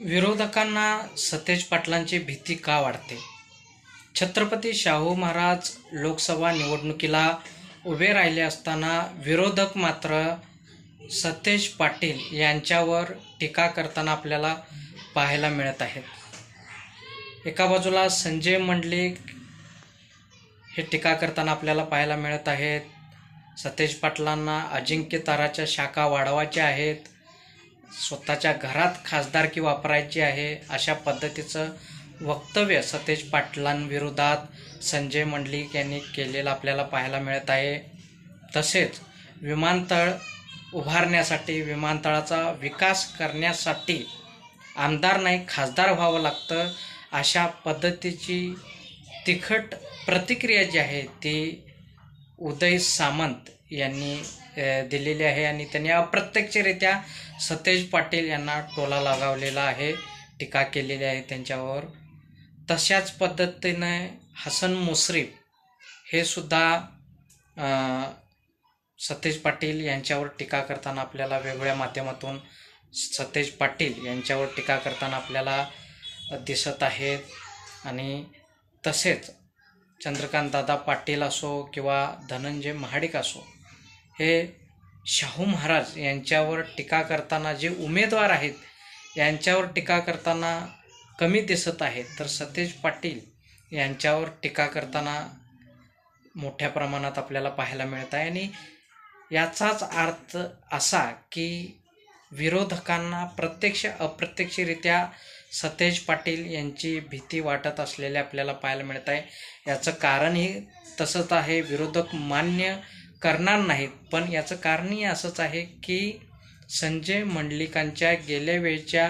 विरोधकांना सतेज पाटलांची भीती का वाढते? छत्रपती शाहू महाराज लोकसभा निवडणुकीला उभे राहिले असताना विरोधक मात्र सतेज पाटील यांच्यावर टीका करताना आपल्याला पाहायला मिळत आहेत. एका बाजूला संजय मंडलिक हे टीका करताना आपल्याला पाहायला मिळत आहेत. सतेज पाटलांना अजिंक्य ताराच्या शाखा वाढवायच्या आहेत. स्वतःच्या घरात खासदारकी वापरायची आहे अशा पद्धतीचं वक्तव्य सतेज पाटलांविरोधात संजय मंडलिक यांनी केलेलं आपल्याला पाहायला मिळत आहे. तसेच विमानतळ उभारण्यासाठी विमानतळाचा विकास करण्यासाठी आमदार नाही खासदार व्हावं लागतं अशा पद्धतीची तिखट प्रतिक्रिया जी आहे ती उदय सामंत यांनी दिलेली आहे आणि त्यांनी अप्रत्यक्षरित्या सतेज पाटील यांना टोला लगावलेला आहे टीका केलेली आहे त्यांच्यावर. तशाच पद्धतीने हसन मुश्रीफ हे सुद्धा सतेज पाटील यांच्यावर टीका करताना आपल्याला वेगवेगळ्या माध्यमातून सतेज पाटील यांच्यावर टीका करताना आपल्याला दिसत आहेत. आणि तसेच चंद्रकांत दादा पाटील असो किंवा धनंजय महाडिक असो हे शाहू महाराज यांच्यावर टीका करताना जे उमेदवार आहेत यांच्यावर टीका करताना कमी दिसत आहेत. तर सतेज पाटील यांच्यावर टीका करताना मोठ्या प्रमाणात आपल्याला पाहायला मिळत आहे. आणि याचाच अर्थ असा की विरोधकांना प्रत्यक्ष अप्रत्यक्षरित्या सतेज पाटील यांची भीती वाटत असलेले आपल्याला पाहायला मिळत आहे. याचं कारणही तसंच आहे. विरोधक मान्य करणार नाहीत. पण याचं कारणही असंच आहे की संजय मंडलिकांच्या गेल्या वेळच्या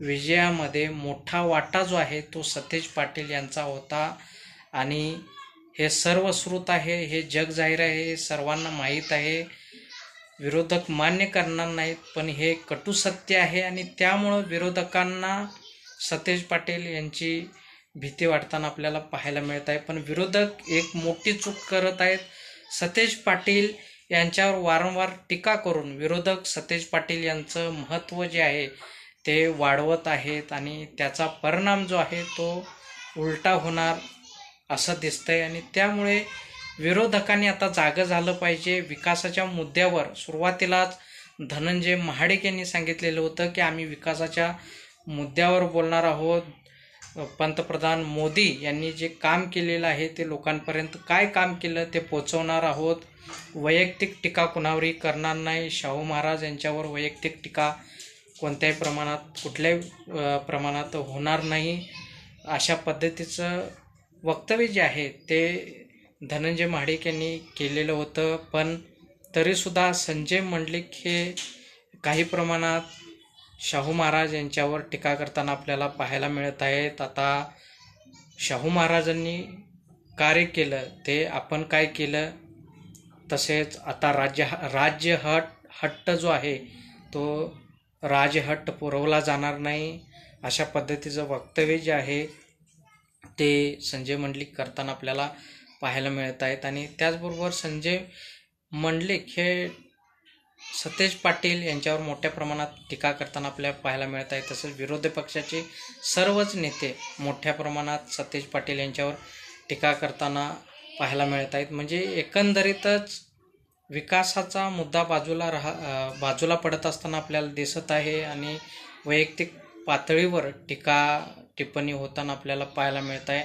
विजयामध्ये मोठा वाटा जो आहे तो सतेज पाटील यांचा होता. आणि हे सर्व श्रुत आहे हे जग जाहीर आहे हे सर्वांना माहीत आहे. विरोधक मान्य करणार नाहीत पण हे कटू सत्य आहे आणि त्यामुळं विरोधकांना सतेज पाटील यांची भीती वाटताना आपल्याला पाहायला मिळत आहे. पण विरोधक एक मोठी चूक करत आहेत. सतेज पाटील यांच्यावर वारंवार टीका करून विरोधक सतेज पाटील यांचं महत्त्व जे आहे ते वाढवत आहेत आणि त्याचा परिणाम जो आहे तो उलटा होणार असं दिसतंय. आणि त्यामुळे विरोधकांनी आता जागं झालं पाहिजे. विकासाच्या मुद्द्यावर सुरुवातीलाच धनंजय महाडिक यांनी सांगितलेलं होतं की आम्ही विकासाच्या मुद्द्यावर बोलणार आहोत. पंतप्रधान मोदी यांनी जे काम केलेलं आहे ते लोकांपर्यंत काय काम केलं ते पोचवणार आहोत? वैयक्तिक टीका कुणावरही करणार नाही. शाहू महाराज यांच्यावर वैयक्तिक टीका कोणत्याही प्रमाणात कुठल्याही प्रमाणात होणार नाही. अशा पद्धतीचं वक्तव्य जे आहे ते धनंजय महाडिक यांनी केलेलं होतं. पण तरीसुद्धा संजय मंडलिक हे काही प्रमाणात शाहू महाराज यांच्यावर टीका करताना आपल्याला पाहायला मिळत आहेत. आता शाहू महाराजांनी कार्य केलं ते आपण काय केलं? तसेच आता राज्य राज्य हट हट्ट जो आहे तो राजहट्ट पुरवला जाणार नाही. अशा पद्धतीचं वक्तव्य जे आहे ते संजय मंडलिक करताना आपल्याला पाहायला मिळत आहेत. आणि त्याचबरोबर संजय मंडलिक हे सतेज पाटील यांच्यावर मोठ्या प्रमाणात टीका करताना आपल्याला पाहायला मिळत आहे. तसेच विरोधी पक्षाचे सर्वच नेते मोठ्या प्रमाणात सतेज पाटील यांच्यावर टीका करताना पाहायला मिळत आहेत. म्हणजे एकंदरीतच विकासाचा मुद्दा बाजूला राहा बाजूला पडत असताना आपल्याला दिसत आहे आणि वैयक्तिक पातळीवर टीका टिप्पणी होताना आपल्याला पाहायला मिळत आहे.